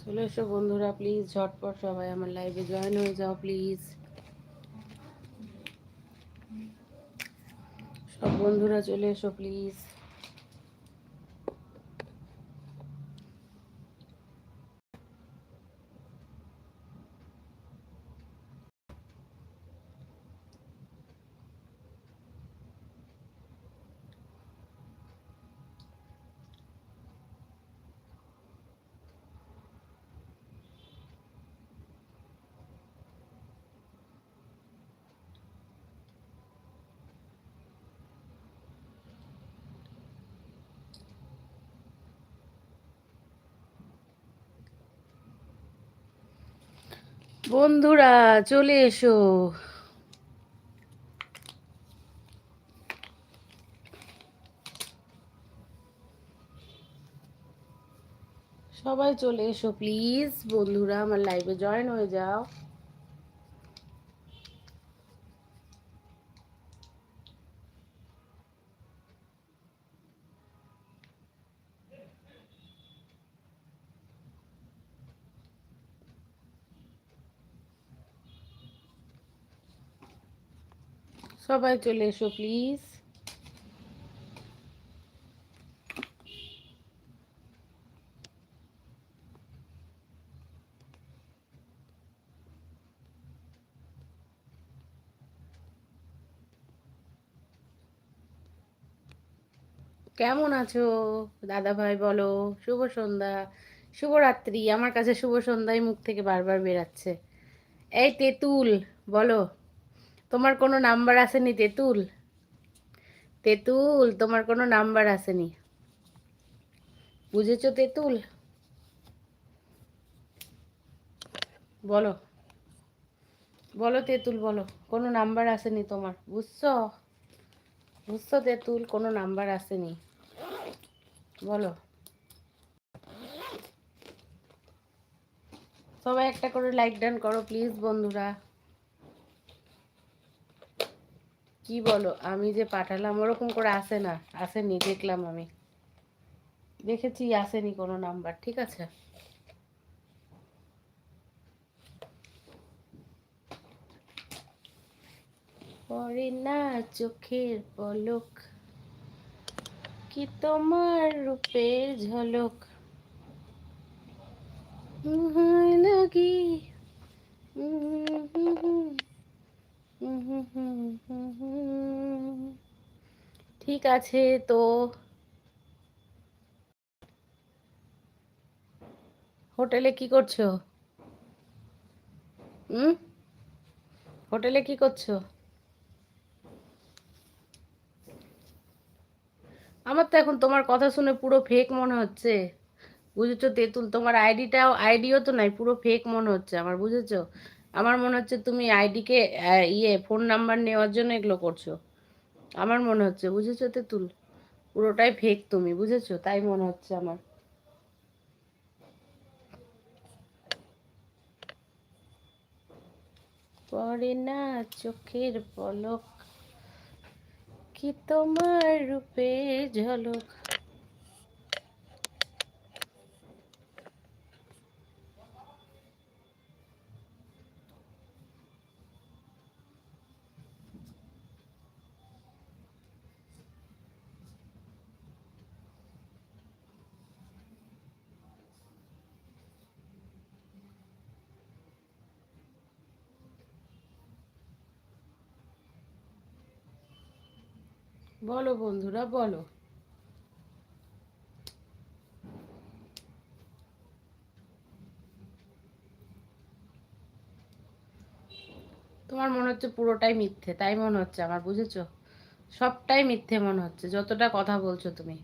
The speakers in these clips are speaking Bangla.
চলে এসো বন্ধুরা প্লিজ ঝটপট সবাই আমার লাইভে জয়েন হয়ে যাও প্লিজ সব বন্ধুরা চলে এসো প্লিজ বন্ধুরা চলে এসো। সবাই চলে এসো প্লিজ বন্ধুরা আমার লাইভে জয়েন হয়ে যাও। সবাই চলে এসো প্লিজ কেমন আছো? দাদা ভাই, বলো, শুভ সন্ধ্যা। শুভরাত্রি, আমার কাছে শুভ সন্ধ্যায় মুখ থেকে বারবার বেরাচ্ছে। এই তেঁতুল, বলো। তোমার কোনো নাম্বার আসেনি তেঁতুল? তেঁতুল, তোমার কোনো নাম্বার আসেনি। বুঝেছ তেঁতুল? বলো। বলো তেঁতুল, বলো। কোনো নাম্বার আসেনি তোমার। বুঝছ? বুঝছ তেঁতুল? কোনো নাম্বার আসেনি। বলো। সবাই একটা করে লাইক ডান করো প্লিজ বন্ধুরা। কি বলো? আমি যে পাঠালাম ওরকম করে আসে না। আসেনি, দেখলাম আমি। দেখেছি আসেনি কোনো নাম্বার ঠিক আছে? পরে না চোখের পলক, কি তোমার রূপের ঝলক? লাগি ঠিক আছে, তো। হোটেলে কি করছ? হুম? হোটেলে কি করছ? আমার তো এখন তোমার কথা শুনে পুরো ফেক মনে হচ্ছে। বুঝেছ তেঁতুল? তোমার আইডিটাও, আইডিও তো নাই, পুরো ফেক মনে হচ্ছে আমার, বুঝেছ? আমার মনে হচ্ছে তুমি আইডিকে ইয়ে ফোন নাম্বার নেওয়ার জন্য এগুলো করছ। আমার মনে হচ্ছে, বুঝেছ তেঁতুল? পুরোটাই ফেক তুমি, বুঝেছ? তাই মনে হচ্ছে আমার। পরে না চোখের পলক, কি তোমার রূপে ঝলক? বলো বন্ধুরা, বলো। তোমার মনে হচ্ছে পুরোটাই মিথ্যে, তাই মনে হচ্ছে আমার, বুঝেছ? সবটাই মিথ্যে মনে হচ্ছে, যতটা কথা বলছো তুমি।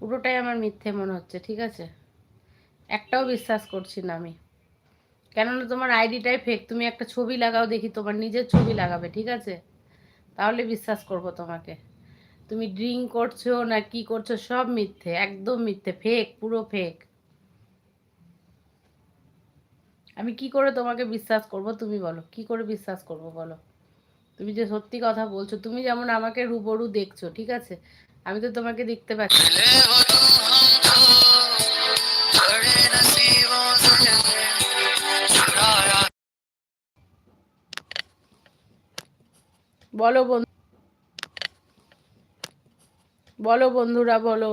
পুরোটাই আমার মিথ্যে মনে হচ্ছে, ঠিক আছে? একটাও বিশ্বাস করছি না আমি। কেননা তোমার আইডিটাই ফেক তুমি একটা ছবি লাগাও দেখি তোমার নিজের ছবি লাগাবে, ঠিক আছে? তাহলে বিশ্বাস করব তোমাকে। তুমি ড্রিঙ্ক করছ না কি করছ সব মিথ্যে, একদম মিথ্যে ফেক পুরো ফেক আমি কি করে তোমাকে বিশ্বাস করব তুমি বলো, কি করে বিশ্বাস করব বলো? তুমি যে সত্যি কথা বলছো, তুমি যেমন আমাকে রুবরু দেখছ, ঠিক আছে? আমি তো তোমাকে দেখতে পাচ্ছি বলো বন্ধু বলো বন্ধুরা বলো।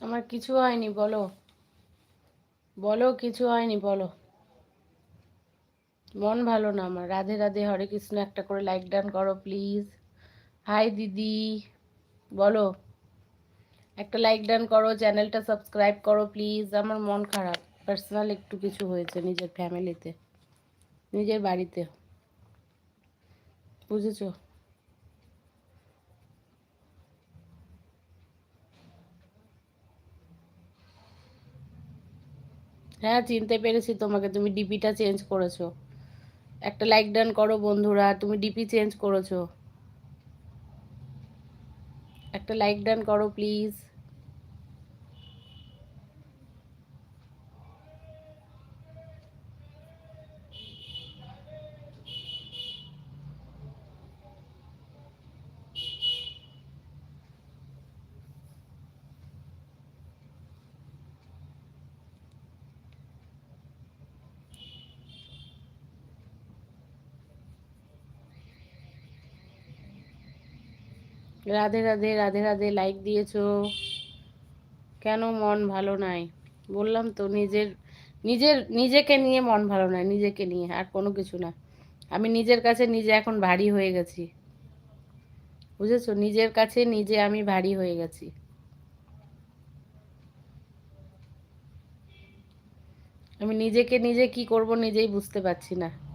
আমার কিছু হয়নি, বলো। বলো, কিছু হয়নি, বলো। মন ভালো না আমার। রাধে রাধে, হরে কৃষ্ণ, একটা করে লাইক ডান করো, প্লিজ। হাই, দিদি। বলো। একটা লাইক ডান করো, চ্যানেলটা সাবস্ক্রাইব করো, প্লিজ। আমার মন খারাপ। পার্সোনাল একটু কিছু হয়েছে নিজের ফ্যামিলিতে, নিজের বাড়িতে। বুঝেছ? হ্যাঁ চিনতে পেরেছি তোমাকে। তুমি ডিপিটা চেঞ্জ করেছ। একটা লাইক ডান করো বন্ধুরা, তুমি ডিপি চেঞ্জ করেছ। একটা লাইক ডান করো প্লিজ রাধে রাধে রাধে রাধে লাইক দিয়েছ। কেন মন ভালো নাই? বললাম তো, নিজের নিজের, নিজেকে নিয়ে মন ভালো নাই, নিজেকে নিয়ে, আর কোনো কিছু না। আমি নিজের কাছে নিজে এখন ভারী হয়ে গেছি। বুঝেছ? নিজের কাছে নিজে আমি ভারী হয়ে গেছি। আমি নিজেকে নিজে কি করব নিজেই বুঝতে পারছি না।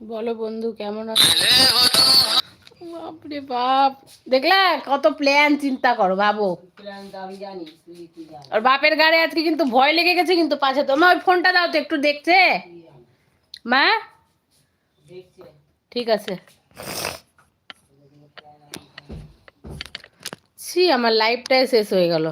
বলো বন্ধু কেমন আছো? বাপরে বাপ। দেখলে কত প্ল্যান চিন্তা করো ভাবো। আর বাপের গাড়ি আজকে কিন্তু ভয় লেগে গেছে কিন্তু পাশে তো। মা ওই ফোনটা দাও তো একটু দেখছে? মা? ঠিক আছে। ছি আমার লাইফটাই শেষ হয়ে গেল।